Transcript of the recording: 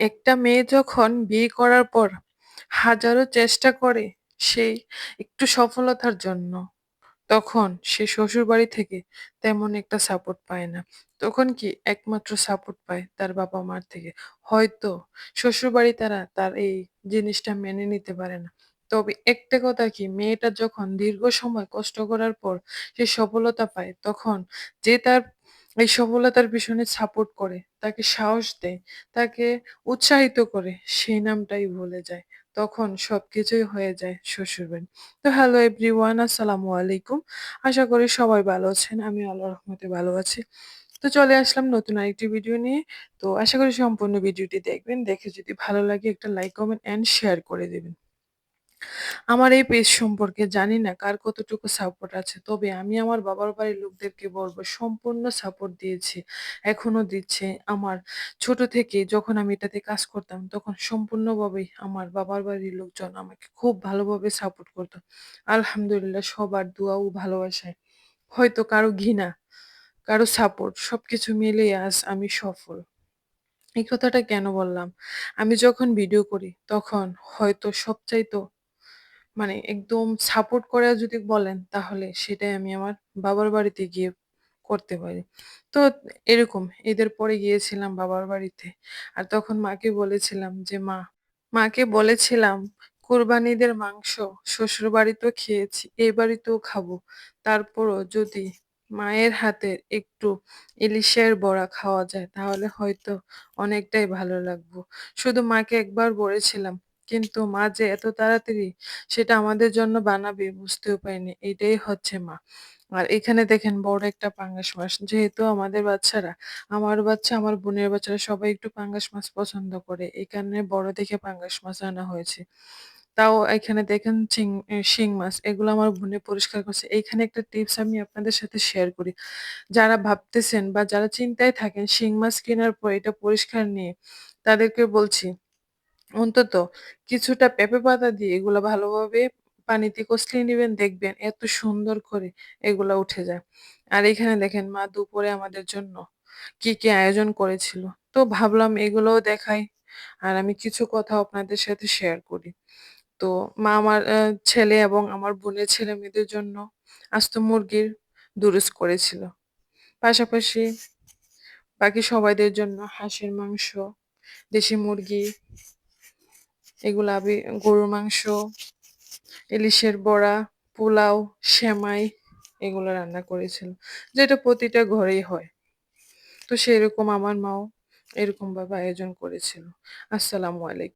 একটা মেয়ে যখন বিয়ে করার পর হাজারো চেষ্টা করে সেই একটু সফলতার জন্য, তখন সে শ্বশুরবাড়ি থেকে তেমন একটা সাপোর্ট পায় না। তখন কি একমাত্র সাপোর্ট পায় তার বাবা-মার থেকে। হয়তো শ্বশুরবাড়ি তারা তার এই জিনিসটা মেনে নিতে পারে না। তবে একটা কথা কি মেয়েটা যখন দীর্ঘ সময় কষ্ট করার পর সে সফলতা পায়, তখন যে তার এই সফলতার পিছনে সাপোর্ট করে, তাকে সাহস দেয়, তাকে উৎসাহিত করে, সেই নামটাই ভুলে যায়। তখন সবকিছুই হয়ে যায় শ্বশুরবাড়ি। তো হ্যালো এভরিওয়ান আসসালামু আলাইকুম। আশা করি সবাই ভালো আছেন। আমি আল্লাহর রহমতে ভালো আছি। তো চলে আসলাম নতুন আরেকটি ভিডিও নিয়ে। তো আশা করি সম্পূর্ণ ভিডিওটি দেখবেন। দেখে যদি ভালো লাগে একটা লাইক, কমেন্ট অ্যান্ড শেয়ার করে দিবেন। আমার এই পেজ সম্পর্কে জানি না কার কতটুকু সাপোর্ট আছে। তবে আমি আমার বাবার বাড়ির লোকদেরকে বলব সম্পূর্ণ সাপোর্ট দিয়েছি। এখনও দিচ্ছে। আমার ছোট থেকে যখন আমি এটাতে কাজ করতাম তখন সম্পূর্ণভাবেই আমার বাবার বাড়ির লোকজন আমাকে খুব ভালোভাবে সাপোর্ট করত। আলহামদুলিল্লাহ সবার দোয়া ও ভালোবাসায় হয়তো কারও ঘৃণা, কারও সাপোর্ট সবকিছু মিলিয়ে আজ আমি সফল। এই কথাটা কেন বললাম? আমি যখন ভিডিও করি তখন হয়তো সবচাইতো মানে একদম সাপোর্ট করে যদি বলেন তাহলে সেটাই আমি আমার বাবার বাড়িতে গিয়ে করতে পারি। তো এরকম ঈদের পরে গিয়েছিলাম বাবার বাড়িতে। আর তখন মাকে বলেছিলাম যে, "মা" মাকে বলেছিলাম, "কোরবানির ঈদের মাংস শ্বশুরবাড়িতেও খেয়েছি, এই বাড়িতেও খাব। তারপরও যদি মায়ের হাতের একটু ইলিশের বড়া খাওয়া যায় তাহলে হয়তো অনেকটাই ভালো লাগবো।" শুধু মাকে একবার বলেছিলাম। কিন্তু মা যে এত তাড়াতাড়ি সেটা আমাদের জন্য বানাবে বুঝতেও পারিনি। এটাই হচ্ছে মা। আর এখানে দেখেন বড় একটা পাঙ্গাস মাছ। যেহেতু আমাদের বাচ্চারা, আমার বাচ্চা, আমার বোনের বাচ্চারা সবাই একটু পাঙ্গাস মাছ পছন্দ করে। এখানে বড় দেখে পাঙ্গাস মাছ আনা হয়েছে। তাও এখানে দেখেন চিং শিং মাছ। এগুলো আমার বোনে পরিষ্কার করছে। এইখানে একটা টিপস আমি আপনাদের সাথে শেয়ার করি। যারা ভাবতেছেন বা যারা চিন্তায় থাকেন শিং মাছ কেনার পর এটা পরিষ্কার নিয়ে, তাদেরকে বলছি অন্তত কিছুটা পেঁপে পাতা দিয়ে এগুলো ভালোভাবে পানিতে কষলিয়ে নিবেন দেখবেন এত সুন্দর করে এগুলো উঠে যায়। আর এখানে দেখেন মা দুপুরে আমাদের জন্য কি, কি আয়োজন করেছিল। তো ভাবলাম এগুলোও দেখাই। আর আমি কিছু কথাও আপনাদের সাথে শেয়ার করি। তো মা আমার ছেলে এবং আমার বোনের ছেলে-মেয়েদের জন্য আস্ত মুরগির দুরুস করেছিল। পাশাপাশি বাকি সবাইদের জন্য হাঁসের মাংস, দেশি মুরগি এগুলা আমি গরুর মাংস, ইলিশের বড়া, পোলাও, সেমাই এগুলো রান্না করেছিল। যেটা প্রতিটা ঘরেই হয়। তো সেরকম আমার মাও এরকমভাবে আয়োজন করেছিল। আসসালামু আলাইকুম।